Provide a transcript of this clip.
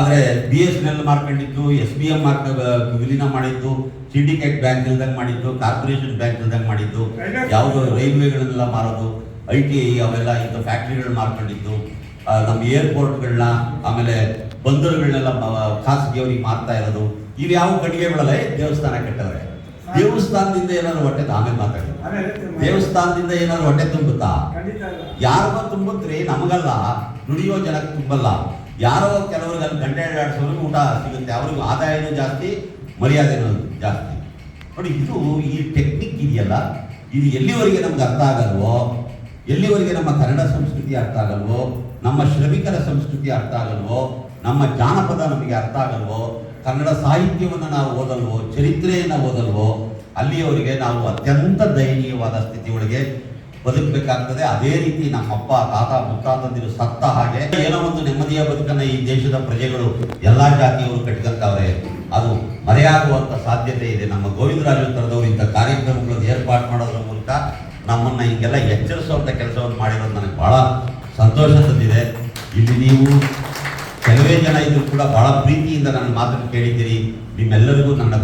ಆದ್ರೆ B S N L ಮಾಡ್ಕೊಂಡಿದ್ದು S B M ಮಾರ್ಕ್ ವಿಲೀನ ಮಾಡಿದ್ದು ಸಿಂಡಿಕೇಟ್ ಬ್ಯಾಂಕ್ ಇಲ್ದಂಗೆ ಮಾಡಿದ್ದು ಕಾರ್ಪೊರೇಷನ್ ಬ್ಯಾಂಕ್ ಇಲ್ದಂಗೆ ಮಾಡಿದ್ದು ಯಾವುದೋ ರೈಲ್ವೆಗಳನ್ನೆಲ್ಲ ಮಾರೋದು ಐ ಟಿ ಐ ಅವೆಲ್ಲ ಇಂಥ ಫ್ಯಾಕ್ಟ್ರಿಗಳು ಮಾರ್ಕೊಂಡಿದ್ದು ನಮ್ಮ ಏರ್ಪೋರ್ಟ್ಗಳನ್ನ ಆಮೇಲೆ ಬಂದರುಗಳನ್ನೆಲ್ಲ ಖಾಸಗಿ ಅವ್ರಿಗೆ ಮಾರ್ತಾ ಇರೋದು ಇವು ಯಾವ ಕಟ್ಟಿಗೆಗಳಲ್ಲ ದೇವಸ್ಥಾನ ಕಟ್ಟವ್ರೆ. ದೇವಸ್ಥಾನದಿಂದ ಏನಾದ್ರು ಹೊಟ್ಟೆ ಆಮೇಲೆ ಮಾತಾಡಿ. ದೇವಸ್ಥಾನದಿಂದ ಏನಾದ್ರು ಹೊಟ್ಟೆ ತುಂಬುತ್ತಾ? ಯಾರಿಗೋ ತುಂಬುತ್ರಿ ನಮಗಲ್ಲ. ನುಡಿಯೋ ಜನಕ್ಕೆ ತುಂಬಲ್ಲ. ಯಾರೋ ಕೆಲವ್ರಿಗೆ ಅಲ್ಲಿ ಗಂಟೆ ಆಡಿಸೋರಿಗೆ ಊಟ ಸಿಗುತ್ತೆ. ಅವ್ರಿಗೆ ಆದಾಯನೂ ಜಾಸ್ತಿ, ಮರ್ಯಾದೆನೂ ಜಾಸ್ತಿ. ನೋಡಿ, ಇದು ಈ ಟೆಕ್ನಿಕ್ ಇದೆಯಲ್ಲ? ಇದು ಎಲ್ಲಿವರೆಗೆ ನಮ್ಗೆ ಅರ್ಥ ಆಗಲ್ವೋ? ಎಲ್ಲಿವರೆಗೆ ನಮ್ಮ ಕನ್ನಡ ಸಂಸ್ಕೃತಿ ಅರ್ಥ ಆಗಲ್ವೋ? ನಮ್ಮ ಶ್ರಮಿಕರ ಸಂಸ್ಕೃತಿ ಅರ್ಥ ಆಗಲ್ವೋ? ನಮ್ಮ ಜಾನಪದ ನಮಗೆ ಅರ್ಥ ಆಗಲ್ವೋ? ಕನ್ನಡ ಸಾಹಿತ್ಯವನ್ನು ನಾವು ಓದಲ್ವೋ? ಚರಿತ್ರೆಯನ್ನು ಓದಲ್ವೋ? ಅಲ್ಲಿಯವರೆಗೆ ನಾವು ಅತ್ಯಂತ ದಯನೀಯವಾದ ಸ್ಥಿತಿಯೊಳಗೆ ಬದುಕಬೇಕಾಗ್ತದೆ. ಅದೇ ರೀತಿ ನಮ್ಮಪ್ಪ ತಾತ ಮುತ್ತಾತಂದಿರು ಸತ್ತ ಹಾಗೆ ಏನೋ ಒಂದು ನೆಮ್ಮದಿಯ ಬದುಕನ್ನ ಈ ದೇಶದ ಪ್ರಜೆಗಳು ಎಲ್ಲಾ ಜಾತಿಯವರು ಕಟ್ಟಿದಂತವ್ರೆ ಅದು ಮರೆಯಾಗುವಂತ ಸಾಧ್ಯತೆ ಇದೆ. ನಮ್ಮ ಗೋವಿಂದರಾಜು ತರದವರು ಇಂಥ ಕಾರ್ಯಕ್ರಮಗಳನ್ನು ಏರ್ಪಾಡು ಮಾಡೋದ್ರ ಮೂಲಕ ನಮ್ಮನ್ನ ಹಿಂಗೆಲ್ಲ ಎಚ್ಚರಿಸುವಂತ ಕೆಲಸವನ್ನು ಮಾಡಿರೋದು ನನಗೆ ಬಹಳ ಸಂತೋಷ ತಂದಿದೆ. ಇಲ್ಲಿ ನೀವು ಕೆಲವೇ ಜನ ಇದ್ರು ಕೂಡ ಬಹಳ ಪ್ರೀತಿಯಿಂದ ನನ್ನ ಮಾತನ್ನು ಕೇಳಿದ್ದೀರಿ. ನಿಮ್ಮೆಲ್ಲರಿಗೂ ನನ್ನ